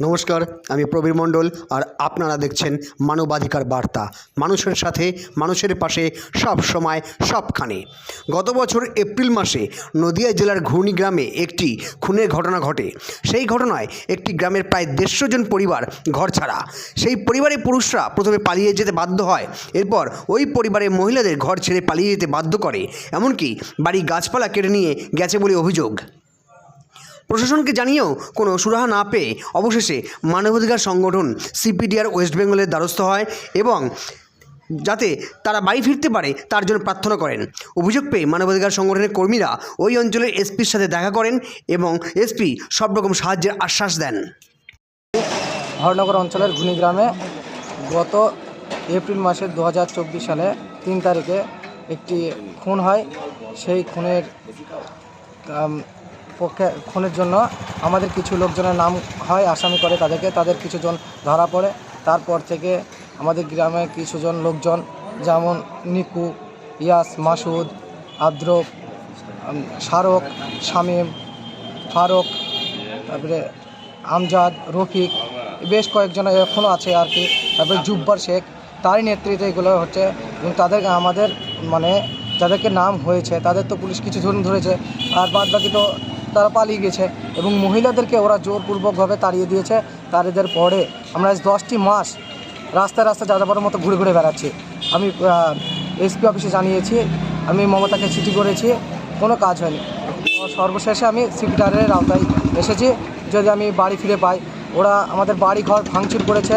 নমস্কার, আমি প্রবীর মণ্ডল আর আপনারা দেখছেন মানবাধিকার বার্তা। মানুষের সাথে, মানুষের পাশে, সব সময়, সবখানে। গত বছর এপ্রিল মাসে নদিয়া জেলার ঘূর্ণি গ্রামে একটি খুনের ঘটনা ঘটে। সেই ঘটনায় একটি গ্রামের প্রায় দেড়শো জন পরিবার ঘর ছাড়া। সেই পরিবারের পুরুষরা প্রথমে পালিয়ে যেতে বাধ্য হয়, এরপর ওই পরিবারের মহিলাদের ঘর ছেড়ে পালিয়ে যেতে বাধ্য করে। এমনকি বাড়ি গাছপালা কেটে নিয়ে গেছে বলে অভিযোগ। প্রশাসনকে জানিয়েও কোনো সুরাহা না পেয়ে অবশেষে মানবাধিকার সংগঠন সিপিডিআর ওয়েস্ট বেঙ্গলের দ্বারস্থ হয় এবং যাতে তারা বাড়ি ফিরতে পারে, তার জন্য প্রার্থনা করেন। অভিযোগ পেয়ে মানবাধিকার সংগঠনের কর্মীরা ওই অঞ্চলের এসপির সাথে দেখা করেন এবং এসপি সব রকম সাহায্যের আশ্বাস দেন। হরনগর অঞ্চলের ঘুনিগ্রামে গত এপ্রিল মাসের দু হাজার চব্বিশ সালে তিন তারিখে একটি খুন হয়। সেই খুনের পক্ষে খুনের জন্য আমাদের কিছু লোকজনের নাম হয় আসামি করে তাদেরকে। তাদের কিছুজন ধরা পড়ে। তারপর থেকে আমাদের গ্রামে কিছুজন লোকজন যেমন নিকু ইয়াস মাসুদ আদ্রব আম, শারক শামীম ফারুক তারপরে আমজাদ রফিক বেশ কয়েকজন এখনও আছে আর কি। তারপরে জুব্বার শেখ তারই নেতৃত্বে এগুলো হচ্ছে। এবং তাদের আমাদের মানে যাদেরকে নাম হয়েছে তাদের তো পুলিশ কিছু ধরুন ধরেছে। আর বাদ বাকি তো তারা পালিয়ে গেছে এবং মহিলাদেরকে ওরা জোরপূর্বকভাবে তাড়িয়ে দিয়েছে। তাদের পরে আমরা আজ দশটি মাস রাস্তায় রাস্তায় যাযাবরের মতো ঘুরে ঘুরে বেড়াচ্ছি। আমি এসপি অফিসে জানিয়েছি, আমি মমতাকে চিঠি করেছি, কোনো কাজ হয়নি। সর্বশেষে আমি সিপিটারের আওতায় এসেছি। যদি আমি বাড়ি ফিরে পাই, ওরা আমাদের বাড়ি ঘর ভাঙচুর করেছে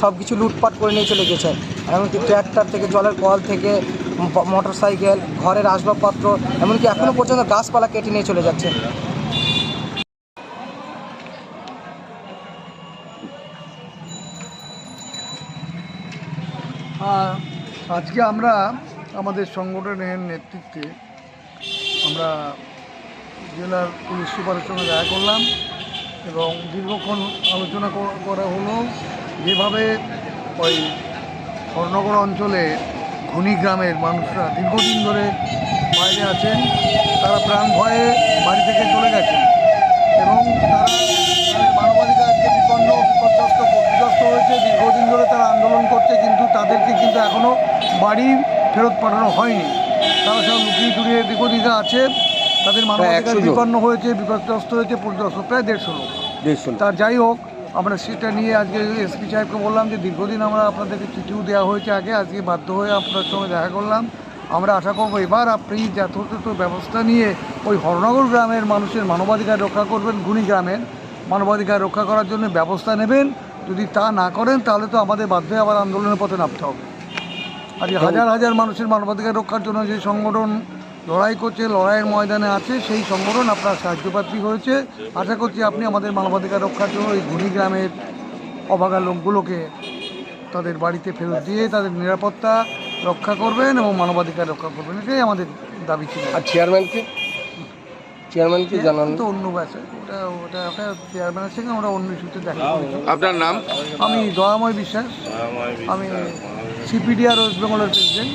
সব কিছু লুটপাট করে নিয়ে চলে গেছে। এমনকি ট্র্যাক্টর থেকে, জলের কল থেকে মোটর সাইকেল ঘরের আসবাবপত্র, এমনকি এখনও পর্যন্ত গাছপালা কেটে নিয়ে চলে যাচ্ছে। আজকে আমরা আমাদের সংগঠনের নেতৃত্বে আমরা জেলার পুলিশ সুপারের সঙ্গে দেখা করলাম এবং দীর্ঘক্ষণ আলোচনা করা হলো যেভাবে ওই হরনগর অঞ্চলে ঘনি গ্রামের মানুষরা দীর্ঘদিন ধরে বাইরে আছেন, তারা প্রাণ ভয়ে বাড়ি থেকে চলে গেছেন এবং তারা তাদের মানবাধিকারকে বিপন্ন বিপর্যস্ত বিধ্বস্ত হয়েছে দীর্ঘদিন ধরে তারা আন্দোলন করছে কিন্তু তাদেরকে কিন্তু এখনও বাড়ি ফেরত পাঠানো হয়নি। তারা সব লুকিয়ে টুরিয়ে দীর্ঘদিকে আছে তাদের মানবাধিকার বিপন্ন হয়েছে বিপর্যস্ত হয়েছে পর্যস্ত প্রায় দেড়শো লোক। তার যাই হোক আমরা সেটা নিয়ে আজকে এসপি সাহেবকে বললাম যে দীর্ঘদিন আমরা আপনাদেরকে চিঠিও দেওয়া হয়েছে আগে আজকে বাধ্য হয়ে আপনার সঙ্গে দেখা করলাম। আমরা আশা করব এবার আপনি যথাযথ ব্যবস্থা নিয়ে ওই হরনগর গ্রামের মানুষের মানবাধিকার রক্ষা করবেন গুণী গ্রামের মানবাধিকার রক্ষা করার জন্য ব্যবস্থা নেবেন। যদি তা না করেন, তাহলে তো আমাদের বাধ্য হয়ে আবার আন্দোলনের পথে নামতে হবে। আর হাজার হাজার মানুষের মানবাধিকার রক্ষার জন্য যে সংগঠন লড়াই করছে, লড়াইয়ের ময়দানে আছে, সেই সংগঠন আপনার সাহায্যপ্রার্থী হয়েছে। আশা করছি আপনি আমাদের মানবাধিকার রক্ষার জন্য এই ঘুরি গ্রামের অভাগা লোকগুলোকে তাদের বাড়িতে ফেরত দিয়ে তাদের নিরাপত্তা রক্ষা করবেন এবং মানবাধিকার রক্ষা করবেন, এটাই আমাদের দাবি ছিল। আর চেয়ারম্যানকে চেয়ারম্যানকে জানান। তো অন্য ব্যাসে ওটা ওটা চেয়ারম্যানের সঙ্গে আমরা অন্য ইস্যুতে দেখা আপনার নাম? আমি দয়াময় বিশ্বাস। আমি সিপিডিআর ওয়েস্ট বেঙ্গলের প্রেসিডেন্ট